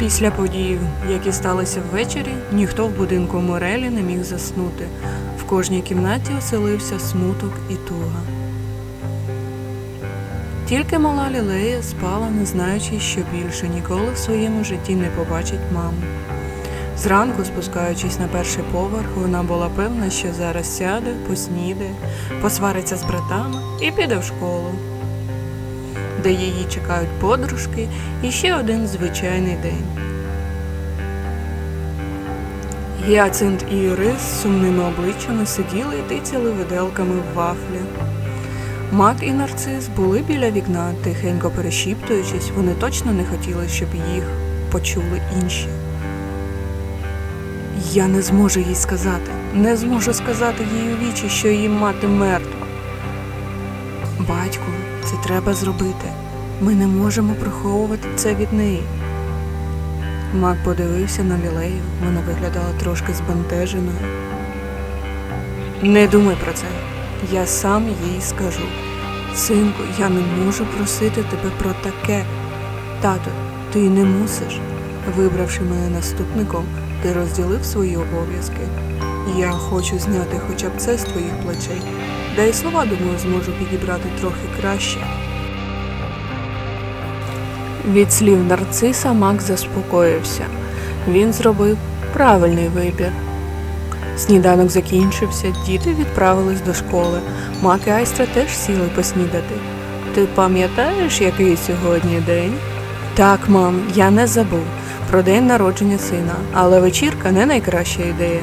Після подій, які сталися ввечері, ніхто в будинку Морелі не міг заснути. В кожній кімнаті оселився смуток і туга. Тільки мала Лілея спала, не знаючи, що більше ніколи в своєму житті не побачить маму. Зранку, спускаючись на перший поверх, вона була певна, що зараз сяде, поснідає, посвариться з братами і піде в школу, де її чекають подружки і ще один звичайний день. Гіацинт і Ірис з сумними обличчями сиділи і тицяли виделками в вафлі. Мак і нарцис були біля вікна, тихенько перешіптуючись, вони точно не хотіли, щоб їх почули інші. Я не зможу їй сказати, не зможу сказати їй у вічі, що її мати мертва. Батьку, це треба зробити. Ми не можемо приховувати це від неї. Мак подивився на лілею, вона виглядала трошки збентеженою. Не думай про це. Я сам їй скажу. Синку, я не можу просити тебе про таке. Тато, ти не мусиш. Вибравши мене наступником, ти розділив свої обов'язки. Я хочу зняти хоча б це з твоїх плечей. Да й слова, думаю, зможу підібрати трохи краще. Від слів нарциса Мак заспокоївся. Він зробив правильний вибір. Сніданок закінчився, діти відправились до школи. Мак і Айстра теж сіли поснідати. Ти пам'ятаєш, який сьогодні день? Так, мам, я не забув про день народження сина, але вечірка не найкраща ідея.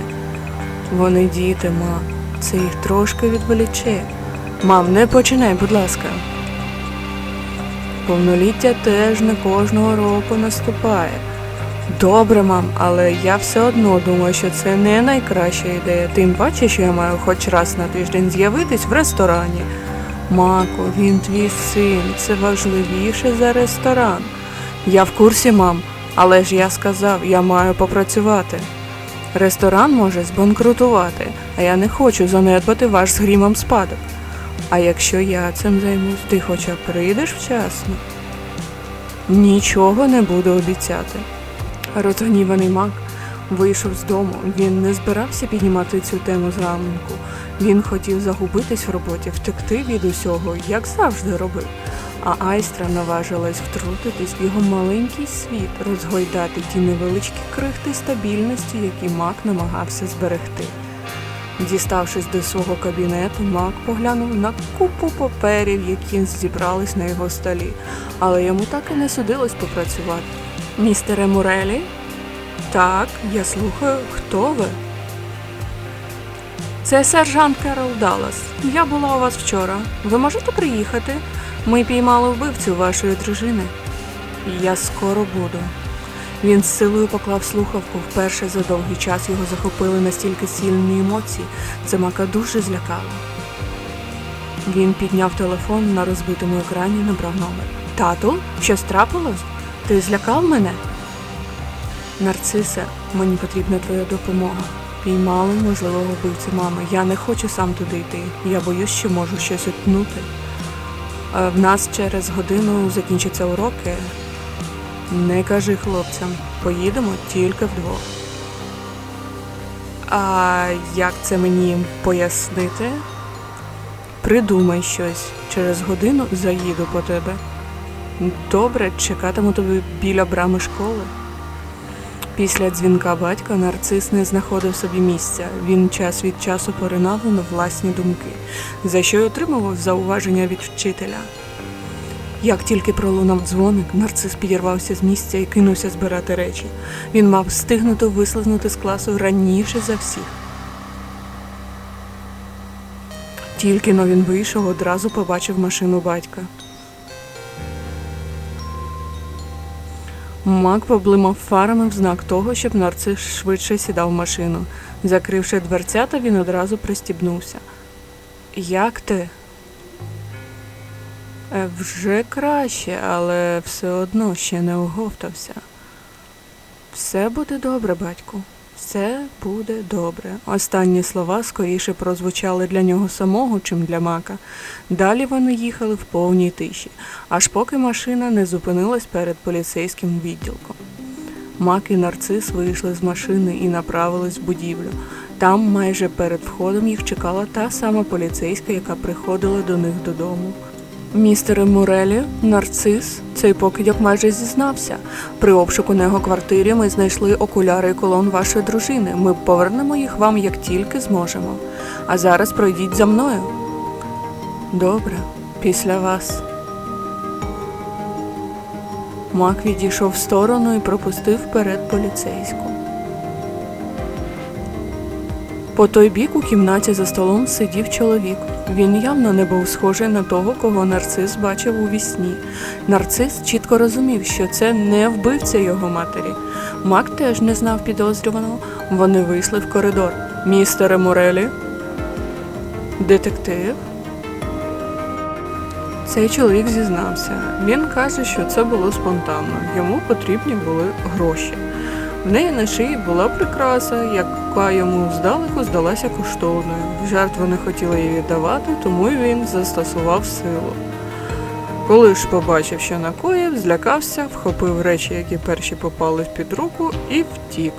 Вони діти, ма, це їх трошки відволіче. Мам, не починай, будь ласка. Повноліття теж не кожного року наступає. Добре, мам, але я все одно думаю, що це не найкраща ідея. Тим паче, що я маю хоч раз на тиждень з'явитись в ресторані. Мако, він твій син, це важливіше за ресторан. Я в курсі, мам, але ж я сказав, я маю попрацювати. Ресторан може збанкрутувати, а я не хочу занедбати ваш з грімом спадок. А якщо я цим займусь, ти хоча прийдеш вчасно? Нічого не буду обіцяти. Розгніваний мак вийшов з дому. Він не збирався піднімати цю тему зранку. Він хотів загубитись в роботі, втекти від усього, як завжди робив. А Айстра наважилась втрутитись в його маленький світ, розгойдати ті невеличкі крихти стабільності, які мак намагався зберегти. Діставшись до свого кабінету, Мак поглянув на купу паперів, які зібрались на його столі, але йому так і не судилось попрацювати. Містере Мурелі? Так, я слухаю, хто ви? Це сержант Керол Даллас. Я була у вас вчора. Ви можете приїхати? Ми піймали вбивцю вашої дружини. Я скоро буду. Він з силою поклав слухавку. Вперше за довгий час його захопили настільки сильні емоції. Це мака дуже злякало. Він підняв телефон на розбитому екрані, набрав номер. Тату, щось трапилось? Ти злякав мене? Нарцисе, мені потрібна твоя допомога. Піймали можливого вбивцю мами. Я не хочу сам туди йти. Я боюсь, що можу щось утнути. В нас через годину закінчаться уроки. Не кажи хлопцям, поїдемо тільки вдвох. А як це мені пояснити? Придумай щось. Через годину заїду по тебе. Добре, чекатиму тебе біля брами школи. Після дзвінка батька нарцис не знаходив собі місця. Він час від часу поринав на власні думки, за що й отримував зауваження від вчителя. Як тільки пролунав дзвоник, нарцис підірвався з місця і кинувся збирати речі. Він мав встигнути вислизнути з класу раніше за всіх. Тільки но він вийшов, одразу побачив машину батька. Мак поблимав фарами в знак того, щоб нарцис швидше сідав в машину. Закривши дверцята, він одразу пристібнувся. Як ти? Е, Вже краще, але все одно ще не оговтався. Все буде добре, батьку. Все буде добре. Останні слова скоріше прозвучали для нього самого, чим для мака. Далі вони їхали в повній тиші, аж поки машина не зупинилась перед поліцейським відділком. Мак і нарцис вийшли з машини і направились в будівлю. Там, майже перед входом, їх чекала та сама поліцейська, яка приходила до них додому. Містере Мурелі, нарцис, цей покидьок майже зізнався. При обшуку на його квартирі ми знайшли окуляри і колон вашої дружини. Ми повернемо їх вам як тільки зможемо. А зараз пройдіть за мною. Добре, після вас. Мак відійшов в сторону і пропустив вперед поліцейську. По той бік у кімнаті за столом сидів чоловік. Він явно не був схожий на того, кого нарцис бачив у вісні. Нарцис чітко розумів, що це не вбивця його матері. Мак теж не знав підозрюваного. Вони вийшли в коридор. Містере Морелі? Детектив? Цей чоловік зізнався. Він каже, що це було спонтанно. Йому потрібні були гроші. В неї на шиї була прикраса, яка йому здалеку здалася коштовною. Жертва не хотіла її віддавати, тому він застосував силу. Коли ж побачив, що накоїв, злякався, вхопив речі, які перші попали під руку, і втік.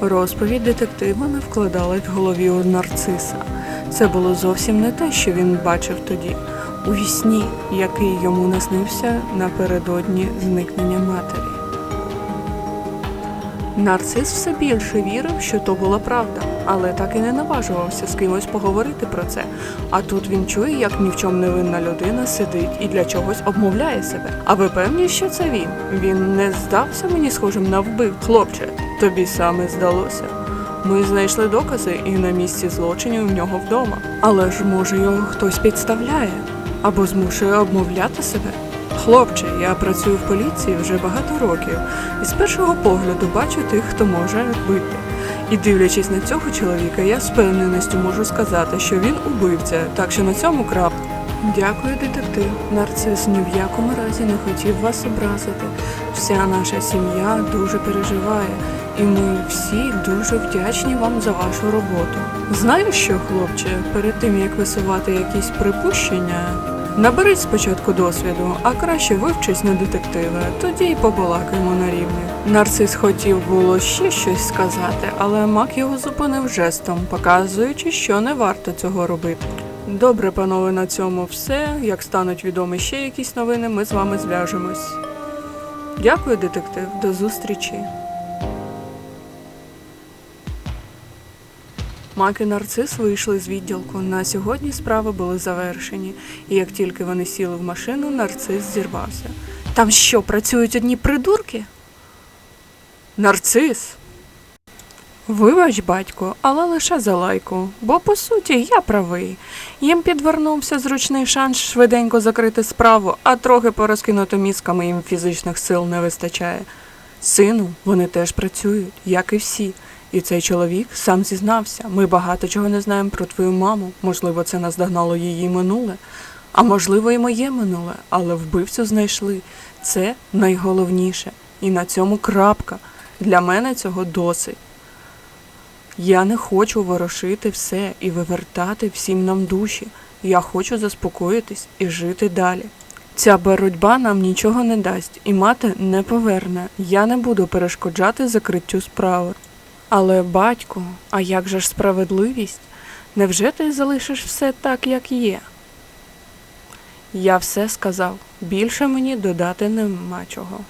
Розповідь детектива не вкладалась в голові у нарциса. Це було зовсім не те, що він бачив тоді, у вісні, який йому наснився напередодні зникнення матері. Нарцис все більше вірив, що то була правда, але так і не наважувався з кимось поговорити про це. А тут він чує, як ні в чому невинна людина сидить і для чогось обмовляє себе. А ви певні, що це він? Він не здався мені схожим на вбив. Хлопче, тобі саме здалося. Ми знайшли докази і на місці злочинів в нього вдома. Але ж може його хтось підставляє або змушує обмовляти себе. Хлопче, я працюю в поліції вже багато років, і з першого погляду бачу тих, хто може бити. І дивлячись на цього чоловіка, я з певненістю можу сказати, що він убивця, так що на цьому крап. Дякую, детектив. Нарцис ні в якому разі не хотів вас образити. Вся наша сім'я дуже переживає, і ми всі дуже вдячні вам за вашу роботу. Знаю що, хлопче, перед тим як висувати якісь припущення, Наберись спочатку досвіду, а краще вивчись на детектива, тоді й побалакаємо на рівні. Нарцис хотів було ще щось сказати, але Мак його зупинив жестом, показуючи, що не варто цього робити. Добре, панове, на цьому все. Як стануть відомі ще якісь новини, ми з вами зв'яжемось. Дякую, детектив, до зустрічі. Мак і нарцис вийшли з відділку. На сьогодні справи були завершені, і як тільки вони сіли в машину, нарцис зірвався. Там що, працюють одні придурки? Нарцис. Вибач, батько, але лише за лайку, бо по суті я правий. Їм підвернувся зручний шанс швиденько закрити справу, а трохи порозкинути мізками їм фізичних сил не вистачає. Сину, вони теж працюють, як і всі. І цей чоловік сам зізнався. Ми багато чого не знаємо про твою маму. Можливо, це наздогнало її минуле. А можливо, і моє минуле, але вбивцю знайшли. Це найголовніше. І на цьому крапка. Для мене цього досить. Я не хочу ворошити все і вивертати всім нам душі. Я хочу заспокоїтись і жити далі. Ця боротьба нам нічого не дасть, і мати не поверне. Я не буду перешкоджати закриттю справи. Але, батьку, а як же ж справедливість? Невже ти залишиш все так, як є? Я все сказав. Більше мені додати нема чого.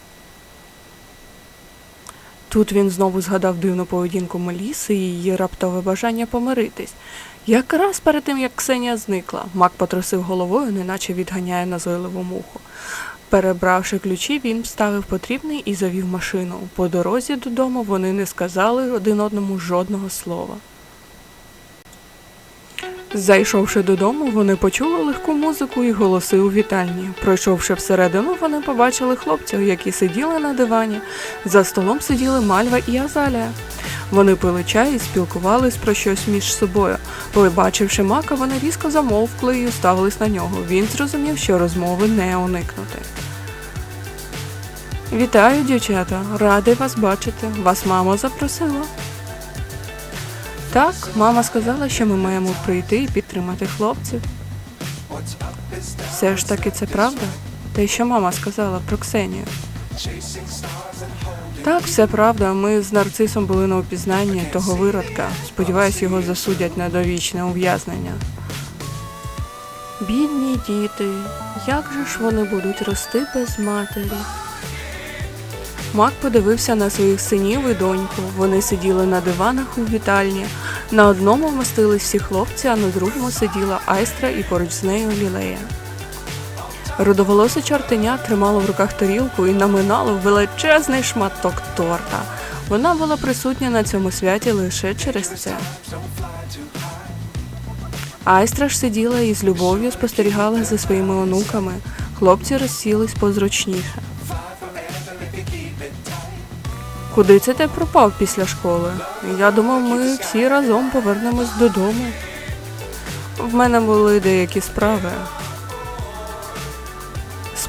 Тут він знову згадав дивну поведінку Меліси і її раптове бажання помиритись. Якраз перед тим, як Ксенія зникла, Мак потрусив головою, неначе відганяє назойливу муху. Перебравши ключі, він вставив потрібний і завів машину. По дорозі додому вони не сказали один одному жодного слова. Зайшовши додому, вони почули легку музику і голоси у вітальні. Пройшовши всередину, вони побачили хлопців, які сиділи на дивані. За столом сиділи Мальва і Азалія. Вони пили чай і спілкувались про щось між собою. Побачивши мака, вони різко замовкли і уставились на нього. Він зрозумів, що розмови не уникнути. Вітаю, дівчата! Радий вас бачити. Вас мама запросила. Так, мама сказала, що ми маємо прийти і підтримати хлопців. Все ж таки це правда? Те, що мама сказала про Ксенію. Так, все правда. Ми з нарцисом були на опізнанні того виродка. Сподіваюсь, його засудять на довічне ув'язнення. Бідні діти, як же ж вони будуть рости без матері? Мак подивився на своїх синів і доньку. Вони сиділи на диванах у вітальні. На одному вмостились всі хлопці, а на другому сиділа Айстра і поруч з нею Лілея. Рудоволосе чортеня тримало в руках тарілку і наминало величезний шматок торта. Вона була присутня на цьому святі лише через це. Айстра ж сиділа і з любов'ю спостерігала за своїми онуками. Хлопці розсілись позручніше. Куди це ти пропав після школи? Я думав, ми всі разом повернемось додому. В мене були деякі справи.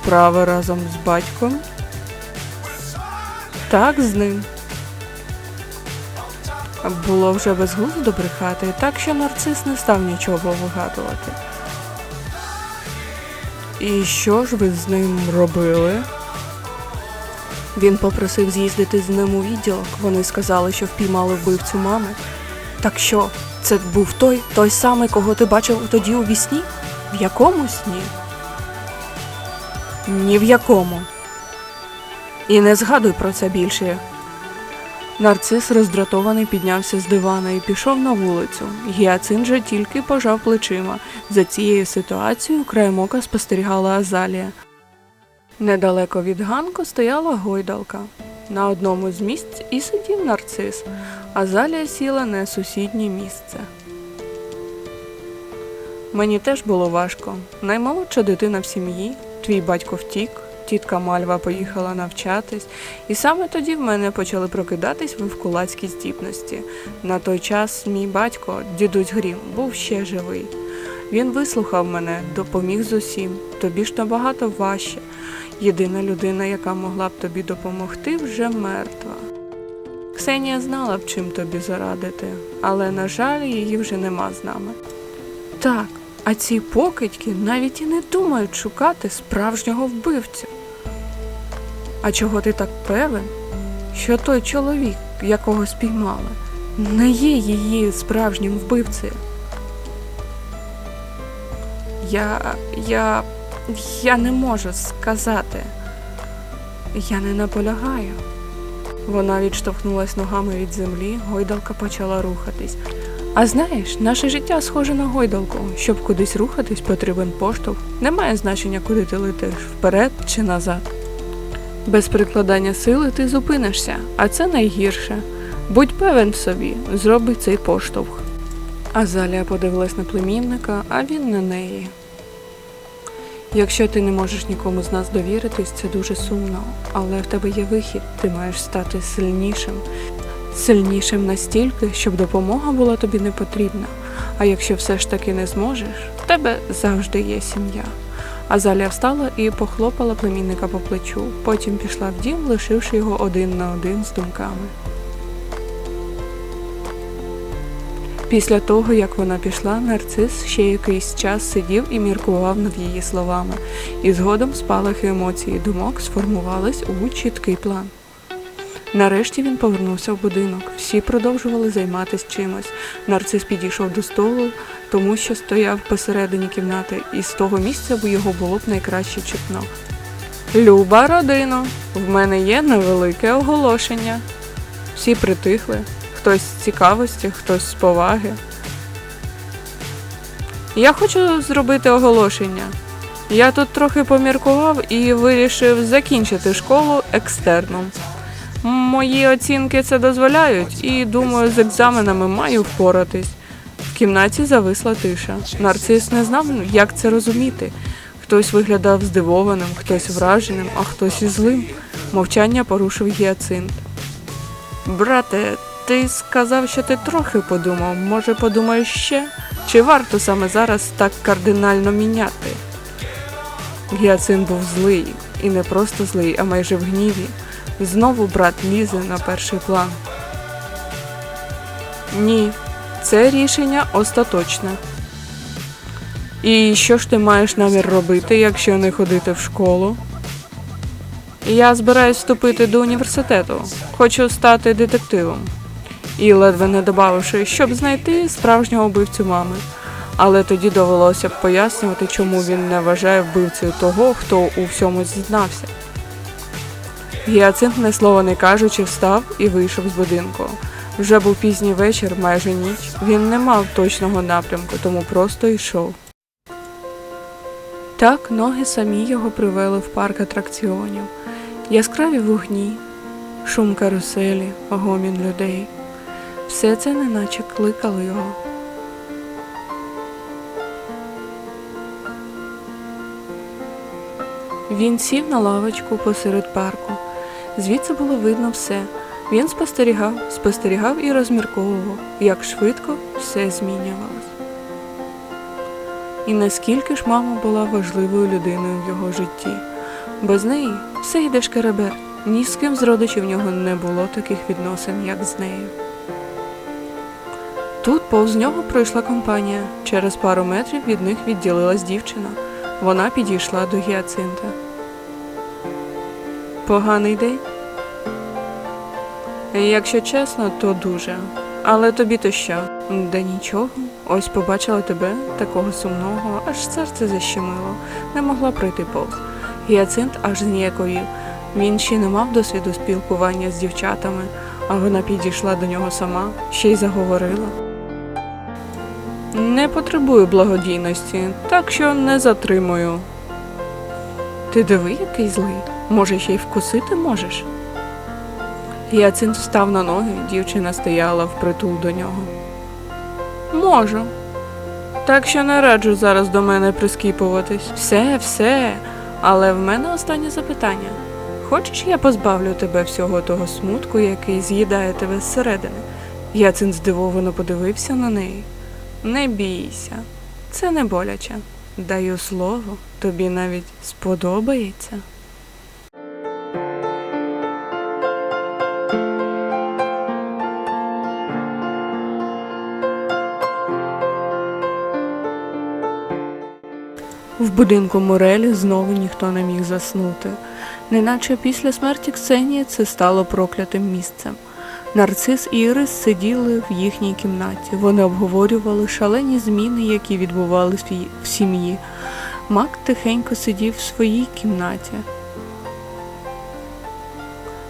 Справи разом з батьком? Так, з ним. Було вже безглуздо брехати, так що нарцис не став нічого вигадувати. І що ж ви з ним робили? Він попросив з'їздити з ним у відділок. Вони сказали, що впіймали вбивцю мами. Так що, це був той, той самий, кого ти бачив тоді у вісні? В якому сні? Ні в якому. І не згадуй про це більше. Нарцис роздратований піднявся з дивана і пішов на вулицю. Гіацин же тільки пожав плечима. За цією ситуацією краєм ока спостерігала Азалія. Недалеко від ганку стояла гойдалка. На одному з місць і сидів нарцис, а Залія сіла на сусіднє місце. Мені теж було важко. Наймолодша дитина в сім'ї, твій батько втік, тітка Мальва поїхала навчатись, і саме тоді в мене почали прокидатись вивкулацькі здібності. На той час мій батько, дідусь Грім, був ще живий. Він вислухав мене, допоміг з усім. Тобі ж набагато важче. Єдина людина, яка могла б тобі допомогти, вже мертва. Ксенія знала б, чим тобі зарадити, але, на жаль, її вже нема з нами. Так, а ці покидьки навіть і не думають шукати справжнього вбивцю. А чого ти так певен, що той чоловік, якого спіймали, не є її справжнім вбивцею? Я. я. я не можу сказати. Я не наполягаю. Вона відштовхнулась ногами від землі, гойдалка почала рухатись. А знаєш, наше життя схоже на гойдалку. Щоб кудись рухатись, потрібен поштовх. Немає значення, куди ти летиш вперед чи назад. Без прикладання сили ти зупинишся, а це найгірше. Будь певен в собі, зроби цей поштовх. Азалія подивилась на племінника, а він на неї. Якщо ти не можеш нікому з нас довіритись, це дуже сумно, але в тебе є вихід, ти маєш стати сильнішим. Сильнішим настільки, щоб допомога була тобі не потрібна. А якщо все ж таки не зможеш, в тебе завжди є сім'я. Азалія встала і похлопала племінника по плечу, потім пішла в дім, лишивши його один на один з думками. Після того, як вона пішла, нарцис ще якийсь час сидів і міркував над її словами, і згодом спалахи емоцій думок сформувались у чіткий план. Нарешті він повернувся в будинок. Всі продовжували займатися чимось. Нарцис підійшов до столу, тому що стояв посередині кімнати, і з того місця його було б найкраще чутно. Люба родино, в мене є невелике оголошення. Всі притихли, хтось з цікавості, хтось з поваги. Я хочу зробити оголошення. Я тут трохи поміркував і вирішив закінчити школу екстерном. Мої оцінки це дозволяють, і думаю, з екзаменами маю впоратись. В кімнаті зависла тиша. Нарцис не знав, як це розуміти. Хтось виглядав здивованим, хтось враженим, а хтось і злим. Мовчання порушив гіацинт. Брате, ти сказав, що ти трохи подумав. Може, подумаєш ще? Чи варто саме зараз так кардинально міняти? Гіацинт був злий, і не просто злий, а майже в гніві. Знову брат лізе на перший план. Ні, Це рішення остаточне. І що ж ти маєш намір робити, якщо не ходити в школу? Я збираюсь вступити до університету. Хочу стати детективом. І ледве не добавивши, щоб знайти справжнього вбивцю мами. Але тоді довелося б пояснювати, чому він не вважає вбивцею того, хто у всьому зізнався. Гіацинт, не слова не кажучи, встав і вийшов з будинку. Вже був пізній вечір, майже ніч. Він не мав точного напрямку, тому просто йшов. Так ноги самі його привели в парк атракціонів. Яскраві вогні, шум каруселі, гомін людей. Все це неначе кликало його. Він сів на лавочку посеред парку. Звідси було видно все. Він спостерігав, спостерігав і розмірковував, як швидко все змінювалось. І наскільки ж мама була важливою людиною в його житті. Без неї все йде шкеребер. Ні з ким з родичів в нього не було таких відносин, як з нею. Тут повз нього пройшла компанія. Через пару метрів від них відділилась дівчина. Вона підійшла до гіацинта. Поганий день? Якщо чесно, то дуже. Але тобі то що? Да нічого. Ось побачила тебе, такого сумного, аж серце защемило. Не могла пройти повз. Гіацинт аж зніяковів. Він ще не мав досвіду спілкування з дівчатами, а вона підійшла до нього сама, ще й заговорила. Не потребую благодійності, так що не затримую. Ти диви, який злий. Може, ще й вкусити можеш? Гіацинт встав на ноги, дівчина стояла впритул до нього. Можу. Так що не раджу зараз до мене прискіпуватись. Все, все. Але в мене останнє запитання. Хочеш, я позбавлю тебе всього того смутку, який з'їдає тебе зсередини? Гіацинт здивовано подивився на неї. Не бійся, це не боляче. Даю слово, тобі навіть сподобається. Будинку Морелі знову ніхто не міг заснути, неначе після смерті Ксенії це стало проклятим місцем. Нарцис і Ірис сиділи в їхній кімнаті. Вони обговорювали шалені зміни, які відбувалися в сім'ї. Мак тихенько сидів в своїй кімнаті.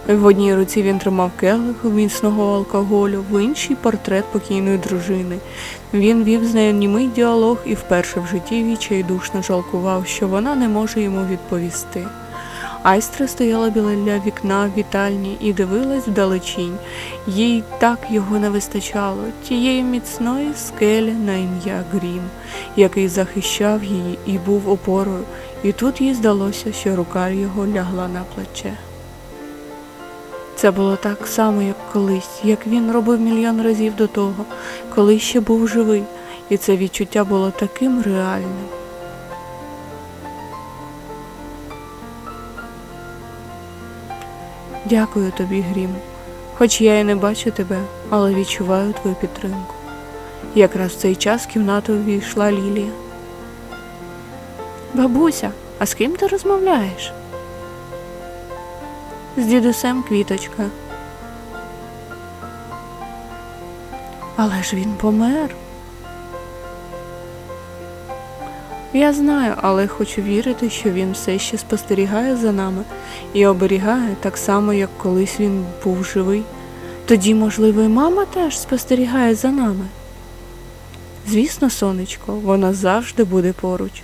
В одній руці він тримав келих міцного алкоголю, в іншій портрет покійної дружини. Він вів з нею німий діалог і вперше в житті відчайдушно жалкував, що вона не може йому відповісти. Айстра стояла біля вікна в вітальні і дивилась вдалечінь. Їй так його не вистачало, тієї міцної скелі на ім'я Грім, який захищав її і був опорою, і тут їй здалося, що рука його лягла на плече. Це було так само, як колись, як він робив мільйон разів до того, коли ще був живий, і це відчуття було таким реальним. Дякую тобі, Грім. Хоч я і не бачу тебе, але відчуваю твою підтримку. Якраз в цей час в кімнату увійшла Лілія. Бабуся, а з ким ти розмовляєш? З дідусем квіточка. Але ж він помер. Я знаю, але хочу вірити, що він все ще спостерігає за нами і оберігає так само, як колись він був живий. Тоді, можливо, і мама теж спостерігає за нами. Звісно, сонечко, вона завжди буде поруч.